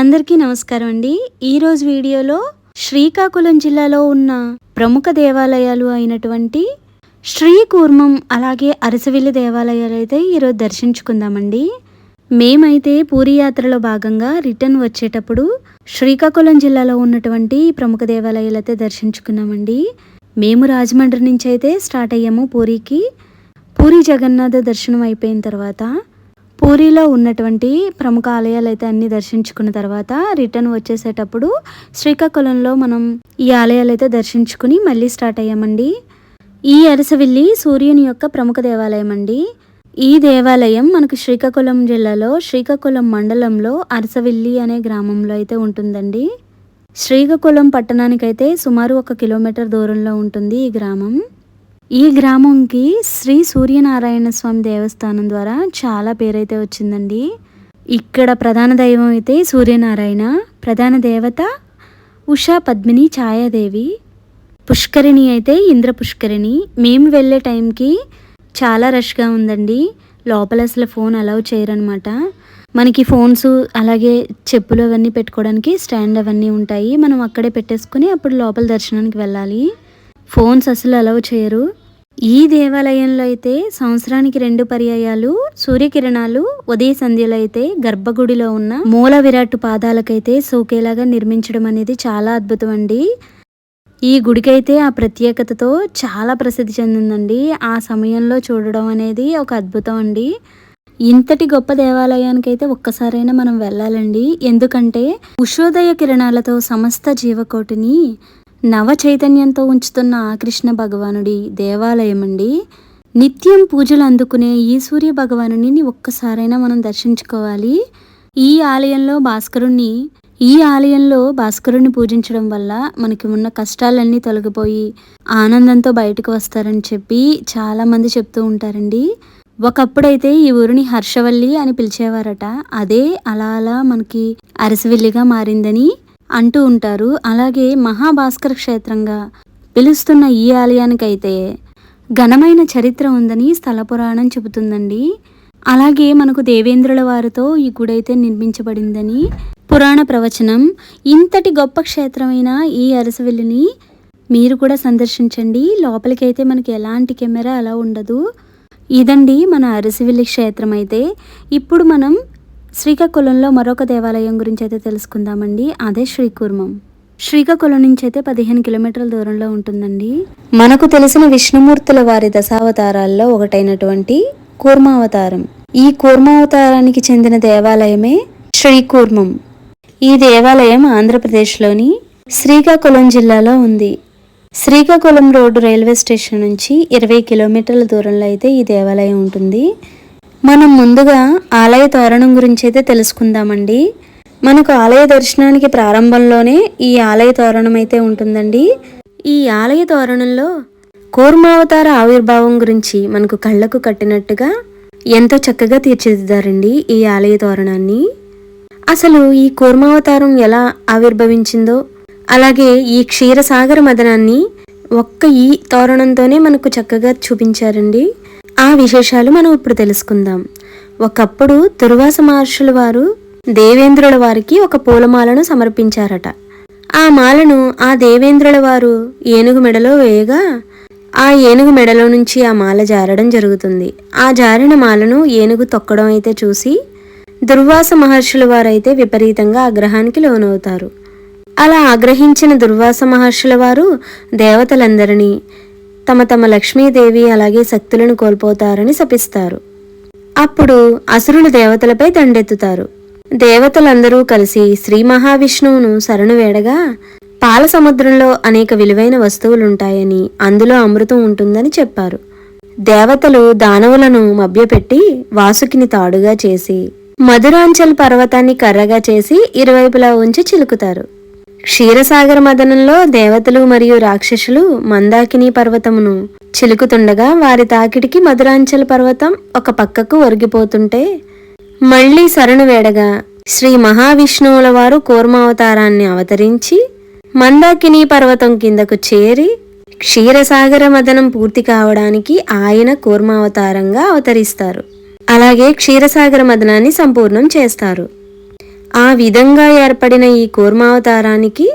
అందరికీ నమస్కారం అండి. ఈరోజు వీడియోలో శ్రీకాకుళం జిల్లాలో ఉన్న ప్రముఖ దేవాలయాలు అయినటువంటి శ్రీ కూర్మం అలాగే అరసవిల్లి దేవాలయాలు అయితే ఈరోజు దర్శించుకుందామండి. మేమైతే పూరి యాత్రలో భాగంగా రిటర్న్ వచ్చేటప్పుడు శ్రీకాకుళం జిల్లాలో ఉన్నటువంటి ప్రముఖ దేవాలయాలు అయితే దర్శించుకున్నామండి. మేము రాజమండ్రి నుంచి అయితే స్టార్ట్ అయ్యాము పూరికి. పూరి జగన్నాథ దర్శనం అయిపోయిన తర్వాత పూరిలో ఉన్నటువంటి ప్రముఖ ఆలయాలు అయితే అన్ని దర్శించుకున్న తర్వాత రిటర్న్ వచ్చేసేటప్పుడు శ్రీకాకుళంలో మనం ఈ ఆలయాలు అయితే దర్శించుకుని మళ్ళీ స్టార్ట్ అయ్యామండి. ఈ అరసవిల్లి సూర్యుని యొక్క ప్రముఖ దేవాలయం అండి. ఈ దేవాలయం మనకు శ్రీకాకుళం జిల్లాలో శ్రీకాకుళం మండలంలో అరసవిల్లి అనే గ్రామంలో అయితే ఉంటుందండి. శ్రీకాకుళం పట్టణానికైతే సుమారు ఒక కిలోమీటర్ దూరంలో ఉంటుంది ఈ గ్రామం. ఈ గ్రామంకి శ్రీ సూర్యనారాయణ స్వామి దేవస్థానం ద్వారా చాలా పేరైతే వచ్చిందండి. ఇక్కడ ప్రధాన దైవం అయితే సూర్యనారాయణ ప్రధాన దేవత ఉషా పద్మిని ఛాయాదేవి పుష్కరిణి అయితే ఇంద్ర పుష్కరిణి మేము వెళ్ళే టైంకి చాలా రష్గా ఉందండి. లోపల అసలు ఫోన్ అలౌ చేయరనమాట. మనకి ఫోన్స్ అలాగే చెప్పులు అవన్నీ పెట్టుకోవడానికి స్టాండ్ అవన్నీ ఉంటాయి. మనం అక్కడే పెట్టేసుకుని అప్పుడు లోపల దర్శనానికి వెళ్ళాలి. ఫోన్స్ అసలు అలౌ చేయరు. ఈ దేవాలయంలో అయితే సంవత్సరానికి రెండు పర్యాయాలు సూర్యకిరణాలు ఉదయ సంధ్యలో అయితే గర్భగుడిలో ఉన్న మూల విరాట్ పాదాలకైతే సోకేలాగా నిర్మించడం అనేది చాలా అద్భుతం అండి. ఈ గుడికైతే ఆ ప్రత్యేకతతో చాలా ప్రసిద్ధి చెందిందండి. ఆ సమయంలో చూడడం అనేది ఒక అద్భుతం అండి. ఇంతటి గొప్ప దేవాలయానికైతే ఒక్కసారైనా మనం వెళ్ళాలండి. ఎందుకంటే ఉషోదయ కిరణాలతో సమస్త జీవకోటిని నవ చైతన్యంతో ఉంచుతున్న ఆ కృష్ణ భగవానుడి దేవాలయం అండి నిత్యం పూజలు అందుకునే ఈ సూర్య భగవానుని ఒక్కసారైనా మనం దర్శించుకోవాలి. ఈ ఆలయంలో భాస్కరుణ్ణి ఈ ఆలయంలో భాస్కరుణ్ణి పూజించడం వల్ల మనకి ఉన్న కష్టాలన్నీ తొలగిపోయి ఆనందంతో బయటకు వస్తారని చెప్పి చాలామంది చెప్తూ ఉంటారండి. ఒకప్పుడైతే ఈ ఊరిని హర్షవల్లి అని పిలిచేవారట. అదే అలా అలా మనకి అరసవిల్లిగా మారిందని అంటూ ఉంటారు. అలాగే మహాభాస్కర క్షేత్రంగా పిలుస్తున్న ఈ ఆలయానికైతే ఘనమైన చరిత్ర ఉందని స్థల పురాణం చెబుతుందండి. అలాగే మనకు దేవేంద్రుల వారితో ఈ గుడి అయితే నిర్మించబడిందని పురాణ ప్రవచనం. ఇంతటి గొప్ప క్షేత్రమైన ఈ అరసవిల్లిని మీరు కూడా సందర్శించండి. లోపలికైతే మనకి ఎలాంటి కెమెరా అలా ఉండదు. ఇదండి మన అరసివిల్లి క్షేత్రం అయితే ఇప్పుడు మనం శ్రీకాకుళంలో మరొక దేవాలయం గురించి అయితే తెలుసుకుందామండి. అదే శ్రీకూర్మం. శ్రీకాకుళం నుంచి అయితే పదిహేను కిలోమీటర్ల దూరంలో ఉంటుందండి. మనకు తెలిసిన విష్ణుమూర్తుల వారి దశావతారాల్లో ఒకటైనటువంటి కూర్మావతారం. ఈ కూర్మావతారానికి చెందిన దేవాలయమే శ్రీకూర్మం. ఈ దేవాలయం ఆంధ్రప్రదేశ్లోని శ్రీకాకుళం జిల్లాలో ఉంది. శ్రీకాకుళం రోడ్డు రైల్వే స్టేషన్ నుంచి ఇరవై కిలోమీటర్ల దూరంలో అయితే ఈ దేవాలయం ఉంటుంది. మనం ముందుగా ఆలయ తోరణం గురించి అయితే తెలుసుకుందామండి. మనకు ఆలయ దర్శనానికి ప్రారంభంలోనే ఈ ఆలయ తోరణం అయితే ఉంటుందండి. ఈ ఆలయ తోరణంలో కూర్మావతార ఆవిర్భావం గురించి మనకు కళ్ళకు కట్టినట్టుగా ఎంతో చక్కగా తీర్చిదిద్దారండి ఈ ఆలయ తోరణాన్ని. అసలు ఈ కూర్మావతారం ఎలా ఆవిర్భవించిందో అలాగే ఈ క్షీరసాగర మదనాన్ని ఒక్క ఈ తోరణంతోనే మనకు చక్కగా చూపించారండి. ఆ విశేషాలు మనం ఇప్పుడు తెలుసుకుందాం. ఒకప్పుడు దుర్వాస మహర్షుల వారు దేవేంద్రుల వారికి ఒక పూలమాలను సమర్పించారట. ఆ మాలను ఆ దేవేంద్రుల వారు ఏనుగు మెడలో వేయగా ఆ ఏనుగు మెడలో నుంచి ఆ మాల జారడం జరుగుతుంది. ఆ జారిన మాలను ఏనుగు తొక్కడం అయితే చూసి దుర్వాస మహర్షుల వారైతే విపరీతంగా ఆగ్రహానికి లోనవుతారు. అలా ఆగ్రహించిన దుర్వాస మహర్షుల వారు దేవతలందరినీ తమ తమ లక్ష్మీదేవి అలాగే శక్తులను కోల్పోతారని శపిస్తారు. అప్పుడు అసురులు దేవతలపై దండెత్తుతారు. దేవతలందరూ కలిసి శ్రీ మహావిష్ణువును శరణు వేడగా పాల సముద్రంలో అనేక విలువైన వస్తువులుంటాయని అందులో అమృతం ఉంటుందని చెప్పారు. దేవతలు దానవులను మభ్యపెట్టి వాసుకిని తాడుగా చేసి మధురాంచల్ పర్వతాన్ని కర్రగా చేసి ఇరువైపులా ఉంచి చిలుకుతారు. క్షీరసాగర మదనంలో దేవతలు మరియు రాక్షసులు మందాకిని పర్వతమును చిలుకుతుండగా వారి తాకిడికి మధురాంచల పర్వతం ఒక పక్కకు ఒరిగిపోతుంటే మళ్ళీ శరణు వేడగా శ్రీ మహావిష్ణువుల వారు కూర్మావతారాన్ని అవతరించి మందాకిని పర్వతం కిందకు చేరి క్షీరసాగర మదనం పూర్తి కావడానికి ఆయన కూర్మావతారంగా అవతరిస్తారు. అలాగే క్షీరసాగర మదనాన్ని సంపూర్ణం చేస్తారు. ఆ విధంగా ఏర్పడిన ఈ కూర్మావతారానికి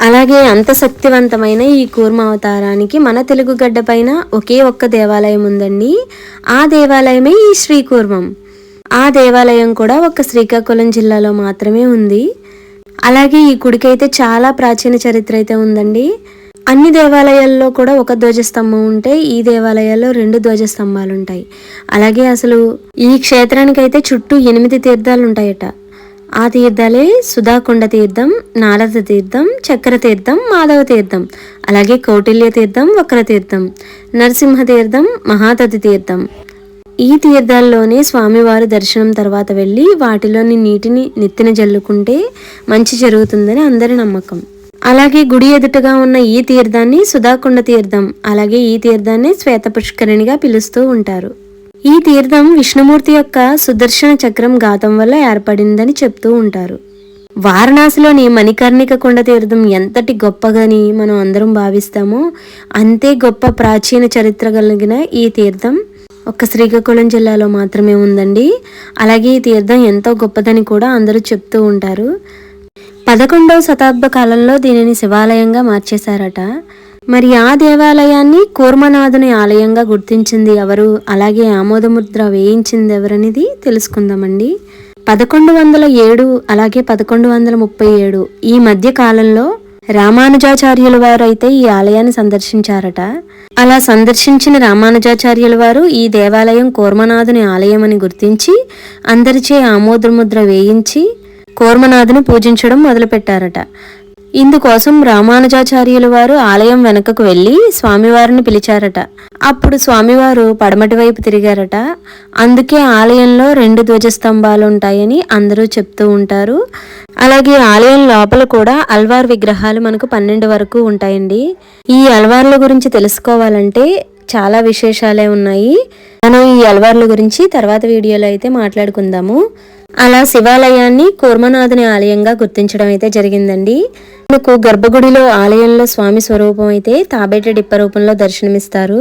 అలాగే అంత శక్తివంతమైన ఈ కూర్మావతారానికి మన తెలుగు గడ్డ పైన ఒకే ఒక్క దేవాలయం ఉందండి. ఆ దేవాలయమే ఈ శ్రీకూర్మం. ఆ దేవాలయం కూడా ఒక శ్రీకాకుళం జిల్లాలో మాత్రమే ఉంది. అలాగే ఈ గుడికైతే చాలా ప్రాచీన చరిత్ర అయితే ఉందండి. అన్ని దేవాలయాల్లో కూడా ఒక ధ్వజస్తంభం ఉంటే ఈ దేవాలయాల్లో రెండు ధ్వజస్తంభాలు ఉంటాయి అలాగే అసలు ఈ క్షేత్రానికైతే చుట్టూ ఎనిమిది తీర్థాలు ఉంటాయట ఆ తీర్థాలే సుధాకొండ తీర్థం నారద తీర్థం చక్ర తీర్థం మాధవ తీర్థం అలాగే కౌటిల్య తీర్థం వక్ర తీర్థం నరసింహ తీర్థం మహాతతి తీర్థం. ఈ తీర్థాల్లోనే స్వామివారి దర్శనం తర్వాత వెళ్ళి వాటిలోని నీటిని నెత్తిన జల్లుకుంటే మంచి జరుగుతుందని అందరి నమ్మకం. అలాగే గుడి ఎదుటగా ఉన్న ఈ తీర్థాన్ని సుధాకొండ తీర్థం అలాగే ఈ తీర్థాన్ని శ్వేత పుష్కరిణిగా పిలుస్తూ ఉంటారు. ఈ తీర్థం విష్ణుమూర్తి యొక్క సుదర్శన చక్రం ఘాతం వల్ల ఏర్పడిందని చెప్తూ ఉంటారు. వారణాసిలోని మణికర్ణిక కొండ తీర్థం ఎంతటి గొప్పగని మనం అందరం భావిస్తామో అంతే గొప్ప ప్రాచీన చరిత్ర కలిగిన ఈ తీర్థం ఒక్క శ్రీకాకుళం జిల్లాలో మాత్రమే ఉందండి. అలాగే ఈ తీర్థం ఎంతో గొప్పదని కూడా అందరూ చెప్తూ ఉంటారు. పదకొండవ శతాబ్ద కాలంలో దీనిని శివాలయంగా మార్చేశారట. మరి ఆ దేవాలయాన్ని కూర్మనాథుని ఆలయంగా గుర్తించింది ఎవరు? అలాగే ఆమోదముద్ర వేయించింది ఎవరనేది తెలుసుకుందామండి. పదకొండు వందల ఏడు అలాగే పదకొండు వందల ముప్పై ఏడు ఈ మధ్య కాలంలో రామానుజాచార్యుల వారు అయితే ఈ ఆలయాన్ని సందర్శించారట. అలా సందర్శించిన రామానుజాచార్యుల వారు ఈ దేవాలయం కూర్మనాథుని ఆలయం అని గుర్తించి అందరిచే ఆమోదముద్ర వేయించి కూర్మనాథుని పూజించడం మొదలుపెట్టారట. ఇందుకోసం రామానుజాచార్యుల వారు ఆలయం వెనకకు వెళ్ళి స్వామివారిని పిలిచారట. అప్పుడు స్వామివారు పడమటి వైపు తిరిగారట. అందుకే ఆలయంలో రెండు ధ్వజస్తంభాలు ఉంటాయని అందరూ చెప్తూ ఉంటారు. అలాగే ఆలయం లోపల కూడా అల్వార్ విగ్రహాలు మనకు పన్నెండు వరకు ఉంటాయండి. ఈ అల్వార్ల గురించి తెలుసుకోవాలంటే చాలా విశేషాలే ఉన్నాయి. మనం ఈ అల్వార్ల గురించి తర్వాత వీడియోలో అయితే మాట్లాడుకుందాము. అలా శివాలయాన్ని కూర్మనాథుని ఆలయంగా గుర్తించడం అయితే జరిగిందండి. మనకు గర్భగుడిలో ఆలయంలో స్వామి స్వరూపం అయితే తాబేట డిప్ప రూపంలో దర్శనమిస్తారు.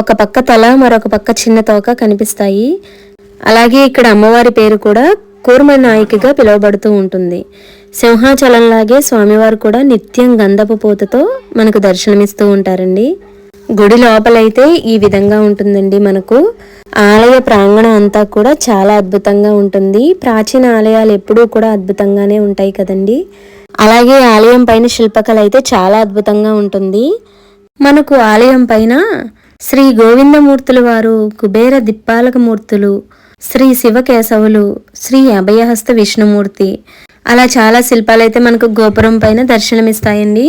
ఒక పక్క తల మరొక పక్క చిన్న తోక కనిపిస్తాయి. అలాగే ఇక్కడ అమ్మవారి పేరు కూడా కూర్మ నాయికగా పిలువబడుతూ ఉంటుంది. సింహాచలంలాగే స్వామివారు కూడా నిత్యం గంధపు పూతతో మనకు దర్శనమిస్తూ ఉంటారండి. గుడి లోపలైతే ఈ విధంగా ఉంటుందండి మనకు. ఆలయ ప్రాంగణం అంతా కూడా చాలా అద్భుతంగా ఉంటుంది. ప్రాచీన ఆలయాలు ఎప్పుడూ కూడా అద్భుతంగానే ఉంటాయి కదండి. అలాగే ఆలయం పైన శిల్పకళ అయితే చాలా అద్భుతంగా ఉంటుంది. మనకు ఆలయం పైన శ్రీ గోవిందమూర్తుల వారు కుబేర దిప్పాలక మూర్తులు శ్రీ శివకేశవులు శ్రీ అభయహస్త విష్ణుమూర్తి అలా చాలా శిల్పాలు అయితే మనకు గోపురం పైన దర్శనమిస్తాయండి.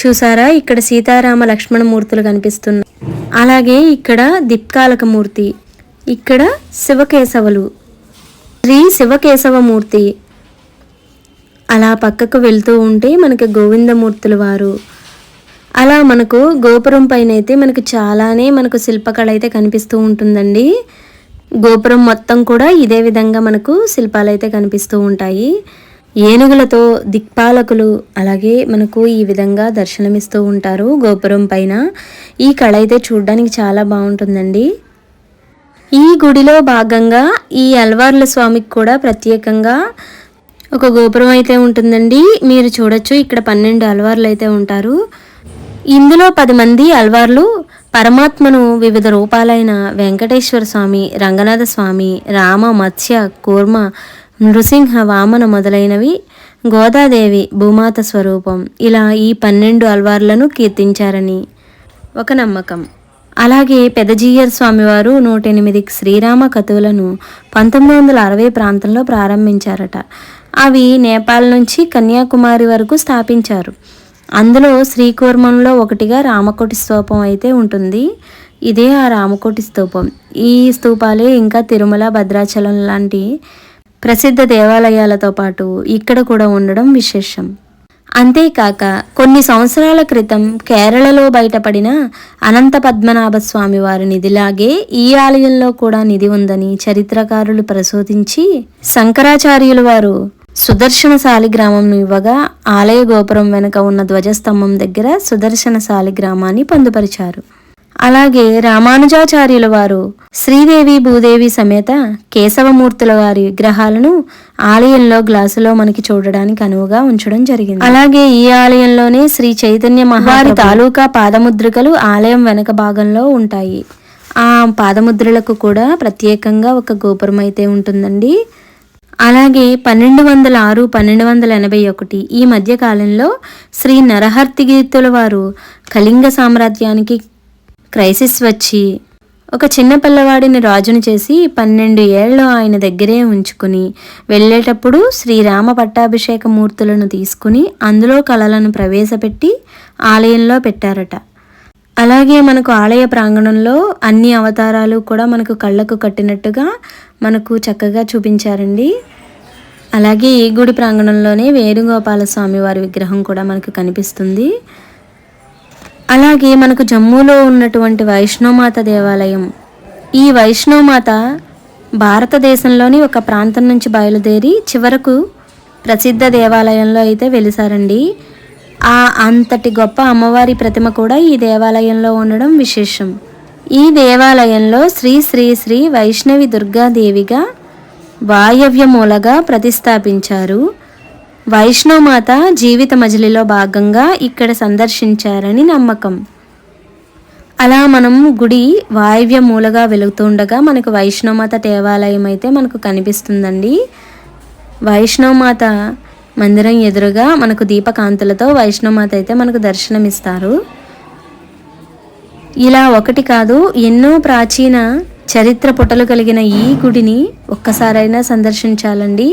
చూసారా? ఇక్కడ సీతారామ లక్ష్మణ మూర్తులు కనిపిస్తున్నాయి అలాగే ఇక్కడ దిప్కాలక మూర్తి ఇక్కడ శివకేశవులు. శ్రీ శివకేశవమూర్తి. అలా పక్కకు వెళ్తూ ఉంటే మనకి గోవిందమూర్తుల వారు. అలా మనకు గోపురం పైన అయితే మనకు చాలానే మనకు శిల్పకళ అయితే కనిపిస్తూ ఉంటుందండి. గోపురం మొత్తం కూడా ఇదే విధంగా మనకు శిల్పాలు అయితే కనిపిస్తూ ఉంటాయి. ఏనుగులతో దిక్పాలకులు అలాగే మనకు ఈ విధంగా దర్శనమిస్తూ ఉంటారు గోపురం పైన. ఈ కళ అయితే చూడడానికి చాలా బాగుంటుందండి. ఈ గుడిలో భాగంగా ఈ అల్వార్ల స్వామికి కూడా ప్రత్యేకంగా ఒక గోపురం అయితే ఉంటుందండి. మీరు చూడొచ్చు ఇక్కడ పన్నెండు అల్వార్లు అయితే ఉంటారు. ఇందులో పది మంది అల్వార్లు పరమాత్మను వివిధ రూపాలైన వెంకటేశ్వర స్వామి రంగనాథ స్వామి రామ మత్స్య కూర్మ నృసింహ వామన మొదలైనవి గోదాదేవి భూమాత స్వరూపం ఇలా ఈ పన్నెండు అల్వార్లను కీర్తించారని ఒక నమ్మకం. అలాగే పెదజీయర్ స్వామివారు నూట ఎనిమిది శ్రీరామ కథువులను పంతొమ్మిది వందల అరవై ప్రాంతంలో ప్రారంభించారట. అవి నేపాల్ నుంచి కన్యాకుమారి వరకు స్థాపించారు. అందులో శ్రీకూర్మంలో ఒకటిగా రామకోటి స్తూపం అయితే ఉంటుంది. ఇదే ఆ రామకోటి స్తూపం. ఈ స్తూపాలే ఇంకా తిరుమల భద్రాచలం లాంటి ప్రసిద్ధ దేవాలయాలతో పాటు ఇక్కడ కూడా ఉండడం విశేషం. అంతేకాక కొన్ని సంవత్సరాల క్రితం కేరళలో బయటపడిన అనంత పద్మనాభ స్వామి వారి నిధిలాగే ఈ ఆలయంలో కూడా నిధి ఉందని చరిత్రకారులు ప్రశోధించి శంకరాచార్యులు వారు సుదర్శన శాలిగ్రామంను ఇవ్వగా ఆలయ గోపురం వెనుక ఉన్న ధ్వజస్తంభం దగ్గర సుదర్శన శాలిగ్రామాన్ని పొందుపరిచారు. అలాగే రామానుజాచార్యుల వారు శ్రీదేవి భూదేవి సమేత కేశవమూర్తుల వారి విగ్రహాలను ఆలయంలో గ్లాసులో మనకి చూడడానికి అనువుగా ఉంచడం జరిగింది. అలాగే ఈ ఆలయంలోనే శ్రీ చైతన్య మహావారి తాలూకా పాదముద్రికలు ఆలయం వెనక భాగంలో ఉంటాయి. ఆ పాదముద్రలకు కూడా ప్రత్యేకంగా ఒక గోపురం అయితే ఉంటుందండి. అలాగే పన్నెండు వందల ఆరు పన్నెండు వందల ఎనభై ఒకటి ఈ మధ్య కాలంలో శ్రీ నరహర్తిగీతుల వారు కళింగ సామ్రాజ్యానికి క్రైసిస్ వచ్చి ఒక చిన్న పిల్లవాడిని రాజును చేసి పన్నెండు ఏళ్ళు ఆయన దగ్గరే ఉంచుకుని వెళ్ళేటప్పుడు శ్రీరామ పట్టాభిషేక మూర్తులను తీసుకుని అందులో కళలను ప్రవేశపెట్టి ఆలయంలో పెట్టారట. అలాగే మనకు ఆలయ ప్రాంగణంలో అన్ని అవతారాలు కూడా మనకు కళ్ళకు కట్టినట్టుగా మనకు చక్కగా చూపించారండి. అలాగే ఈ గుడి ప్రాంగణంలోనే వేణుగోపాల స్వామి వారి విగ్రహం కూడా మనకు కనిపిస్తుంది. అలాగే మనకు జమ్మూలో ఉన్నటువంటి వైష్ణోమాత దేవాలయం. ఈ వైష్ణోమాత భారతదేశంలోని ఒక ప్రాంతం నుంచి బయలుదేరి చివరకు ప్రసిద్ధ దేవాలయంలో అయితే వెలిసారండి. ఆ అంతటి గొప్ప అమ్మవారి ప్రతిమ కూడా ఈ దేవాలయంలో ఉండడం విశేషం. ఈ దేవాలయంలో శ్రీ శ్రీ శ్రీ వైష్ణవి దుర్గాదేవిగా వాయవ్యమూలగా ప్రతిష్టాపించారు. వైష్ణవమాత జీవిత మజిలిలో భాగంగా ఇక్కడ సందర్శించారని నమ్మకం. అలా మనం గుడి వాయవ్య మూలగా వెలుగుతుండగా మనకు వైష్ణవమాత దేవాలయం అయితే మనకు కనిపిస్తుందండి. వైష్ణవమాత మందిరం ఎదురుగా మనకు దీపకాంతులతో వైష్ణవమాత అయితే మనకు దర్శనమిస్తారు. ఇలా ఒకటి కాదు ఎన్నో ప్రాచీన చరిత్ర పుటలు కలిగిన ఈ గుడిని ఒక్కసారైనా సందర్శించాలండి.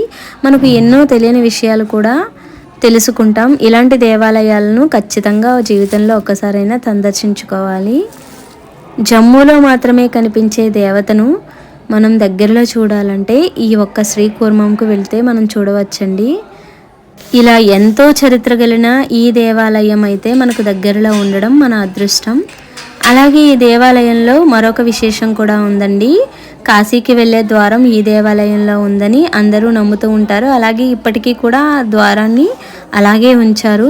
మనకు ఎన్నో తెలియని విషయాలు కూడా తెలుసుకుంటాం. ఇలాంటి దేవాలయాలను ఖచ్చితంగా జీవితంలో ఒక్కసారైనా సందర్శించుకోవాలి. జమ్మూలో మాత్రమే కనిపించే దేవతను మనం దగ్గరలో చూడాలంటే ఈ ఒక్క శ్రీకూర్మంకు వెళ్తే మనం చూడవచ్చండి. ఇలా ఎంతో చరిత్ర కలిగిన ఈ దేవాలయం అయితే మనకు దగ్గరలో ఉండడం మన అదృష్టం. అలాగే ఈ దేవాలయంలో మరొక విశేషం కూడా ఉందండి. కాశీకి వెళ్ళే ద్వారం ఈ దేవాలయంలో ఉందని అందరూ నమ్ముతూ ఉంటారు. అలాగే ఇప్పటికీ కూడా ఆ ద్వారాన్ని అలాగే ఉంచారు.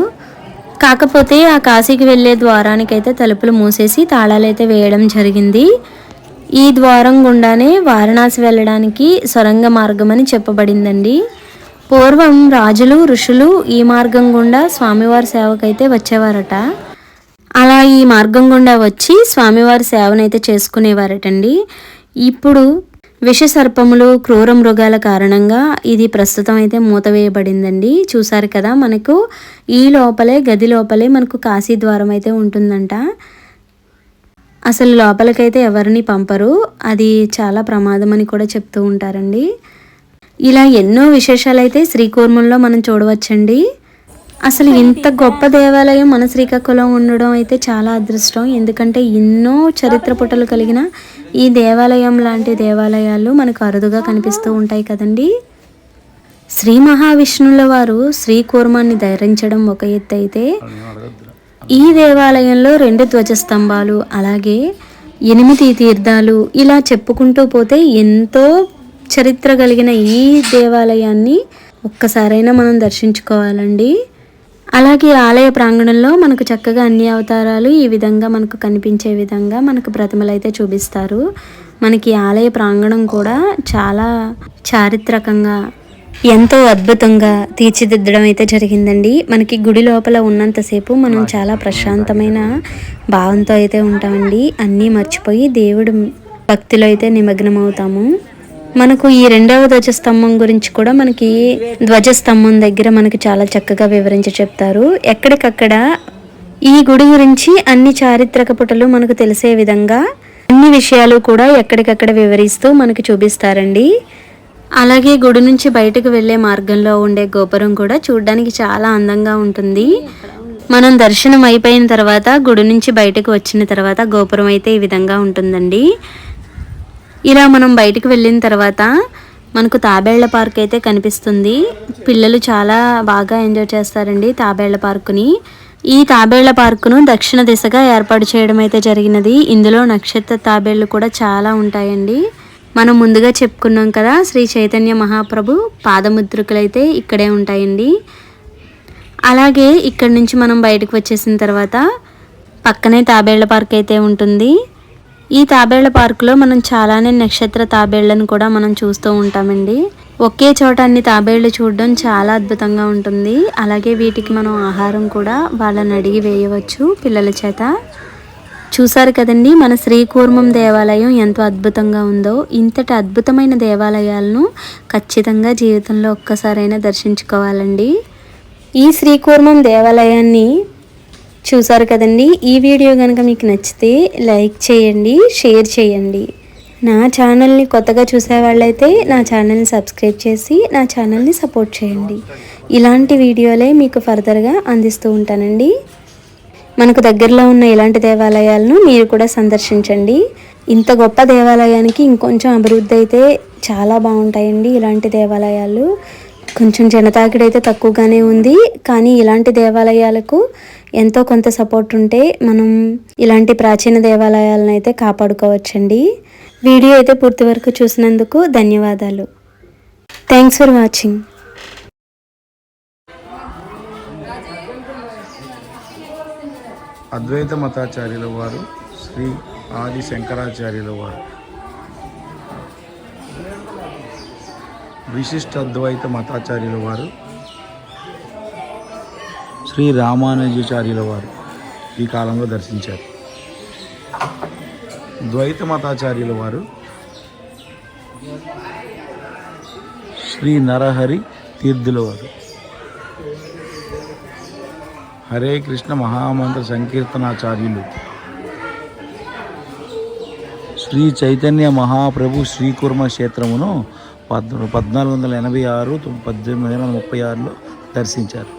కాకపోతే ఆ కాశీకి వెళ్ళే ద్వారానికైతే తలుపులు మూసేసి తాళాలైతే వేయడం జరిగింది. ఈ ద్వారం గుండానే వారణాసి వెళ్ళడానికి సొరంగ మార్గం అని చెప్పబడిందండి. పూర్వం రాజులు ఋషులు ఈ మార్గం గుండా స్వామివారి సేవకైతే వచ్చేవారట. అలా ఈ మార్గం గుండా వచ్చి స్వామివారి సేవనైతే చేసుకునేవారటండి. ఇప్పుడు విష సర్పములు క్రూర మృగాల కారణంగా ఇది ప్రస్తుతం అయితే మూతవేయబడిందండి. చూసారు కదా మనకు ఈ లోపలే గది లోపలే మనకు కాశీ ద్వారం అయితే ఉంటుందంట. అసలు లోపలికైతే ఎవరిని పంపరు. అది చాలా ప్రమాదం అని కూడా చెప్తూ ఉంటారండి. ఇలా ఎన్నో విశేషాలు అయితే శ్రీకూర్మంలో మనం చూడవచ్చండి. అసలు ఇంత గొప్ప దేవాలయం మన శ్రీకాకుళం ఉండడం అయితే చాలా అదృష్టం. ఎందుకంటే ఎన్నో చరిత్ర పుటలు కలిగిన ఈ దేవాలయం లాంటి దేవాలయాలు మనకు అరుదుగా కనిపిస్తూ ఉంటాయి కదండి. శ్రీ మహావిష్ణువుల వారు శ్రీ కూర్మాన్ని ధరించడం ఒక ఎత్తు అయితే ఈ దేవాలయంలో రెండు ధ్వజస్తంభాలు అలాగే ఎనిమిది తీర్థాలు ఇలా చెప్పుకుంటూ పోతే ఎంతో చరిత్ర కలిగిన ఈ దేవాలయాన్ని ఒక్కసారైనా మనం దర్శించుకోవాలండి. అలాగే ఆలయ ప్రాంగణంలో మనకు చక్కగా అన్ని అవతారాలు ఈ విధంగా మనకు కనిపించే విధంగా మనకు ప్రతిమలు అయితే చూపిస్తారు. మనకి ఆలయ ప్రాంగణం కూడా చాలా చారిత్రకంగా ఎంతో అద్భుతంగా తీర్చిదిద్దడం అయితే జరిగిందండి. మనకి గుడి లోపల ఉన్నంతసేపు మనం చాలా ప్రశాంతమైన భావంతో అయితే ఉంటామండి. అన్నీ మర్చిపోయి దేవుడు భక్తిలో అయితే నిమగ్నం అవుతాము మనకు ఈ రెండవ ధ్వజస్తంభం గురించి కూడా మనకి ధ్వజస్తంభం దగ్గర మనకి చాలా చక్కగా వివరించి చెప్తారు. ఎక్కడికక్కడ ఈ గుడి గురించి అన్ని చారిత్రక పుటలు మనకు తెలిసే విధంగా అన్ని విషయాలు కూడా ఎక్కడికక్కడ వివరిస్తూ మనకి చూపిస్తారండి. అలాగే గుడి నుంచి బయటకు వెళ్ళే మార్గంలో ఉండే గోపురం కూడా చూడడానికి చాలా అందంగా ఉంటుంది. మనం దర్శనం అయిపోయిన తర్వాత గుడి నుంచి బయటకు వచ్చిన తర్వాత గోపురం అయితే ఈ విధంగా ఉంటుందండి. ఇలా మనం బయటకు వెళ్ళిన తర్వాత మనకు తాబేళ్ళ పార్క్ అయితే కనిపిస్తుంది. పిల్లలు చాలా బాగా ఎంజాయ్ చేస్తారండి తాబేళ్ళ పార్కుని. ఈ తాబేళ్ళ పార్కును దక్షిణ దిశగా ఏర్పాటు చేయడం అయితే జరిగినది. ఇందులో నక్షత్ర తాబేళ్ళు కూడా చాలా ఉంటాయండి. మనం ముందుగా చెప్పుకున్నాం కదా శ్రీ చైతన్య మహాప్రభు పాదముద్రికలైతే అయితే ఇక్కడే ఉంటాయండి. అలాగే ఇక్కడి నుంచి మనం బయటకు వచ్చేసిన తర్వాత పక్కనే తాబేళ్ళ పార్క్ అయితే ఉంటుంది. ఈ తాబేళ్ళ పార్కులో మనం చాలానే నక్షత్ర తాబేళ్ళను కూడా మనం చూస్తూ ఉంటామండి. ఒకే చోట అన్ని తాబేళ్ళు చూడడం చాలా అద్భుతంగా ఉంటుంది. అలాగే వీటికి మనం ఆహారం కూడా వాళ్ళని అడిగి వేయవచ్చు పిల్లల చేత. చూసారు కదండి మన శ్రీకూర్మం దేవాలయం ఎంతో అద్భుతంగా ఉందో. ఇంతటి అద్భుతమైన దేవాలయాలను ఖచ్చితంగా జీవితంలో ఒక్కసారైనా దర్శించుకోవాలండి. ఈ శ్రీకూర్మం దేవాలయాన్ని చూసారు కదండి? ఈ వీడియో కనుక మీకు నచ్చితే లైక్ చేయండి షేర్ చేయండి. నా ఛానల్ని కొత్తగా చూసే వాళ్ళైతే నా ఛానల్ని సబ్స్క్రైబ్ చేసి నా ఛానల్ని సపోర్ట్ చేయండి. ఇలాంటి వీడియోలే మీకు ఫర్దర్గా అందిస్తూ ఉంటానండి. మనకు దగ్గరలో ఉన్న ఇలాంటి దేవాలయాలను మీరు కూడా సందర్శించండి. ఇంత గొప్ప దేవాలయానికి ఇంకొంచెం అభివృద్ధి అయితే చాలా బాగుంటాయండి ఇలాంటి దేవాలయాలు. కొంచెం జనతాకిడి అయితే తక్కువగానే ఉంది. కానీ ఇలాంటి దేవాలయాలకు ఎంతో కొంత సపోర్ట్ ఉంటే మనం ఇలాంటి ప్రాచీన దేవాలయాలను అయితే కాపాడుకోవచ్చండి. వీడియో అయితే పూర్తి వరకు చూసినందుకు ధన్యవాదాలు. థ్యాంక్స్ ఫర్ వాచింగ్ అద్వైత మతాచార్యుల వారు శ్రీ ఆది శంకరాచార్యుల వారు. విశిష్ట అద్వైత మతాచార్యుల వారు శ్రీ రామానుజాచార్యుల వారు ఈ కాలంలో దర్శించారు. ద్వైత మతాచార్యుల వారు శ్రీ నరహరి తీర్థుల వారు. హరే కృష్ణ మహామంత్ర సంకీర్తనాచార్యులు. శ్రీ చైతన్య మహాప్రభు శ్రీకుర్మ క్షేత్రమును పద్నాలుగు వందల ఎనభై ఆరు పద్దెనిమిది వందల ముప్పై ఆరులో దర్శించారు.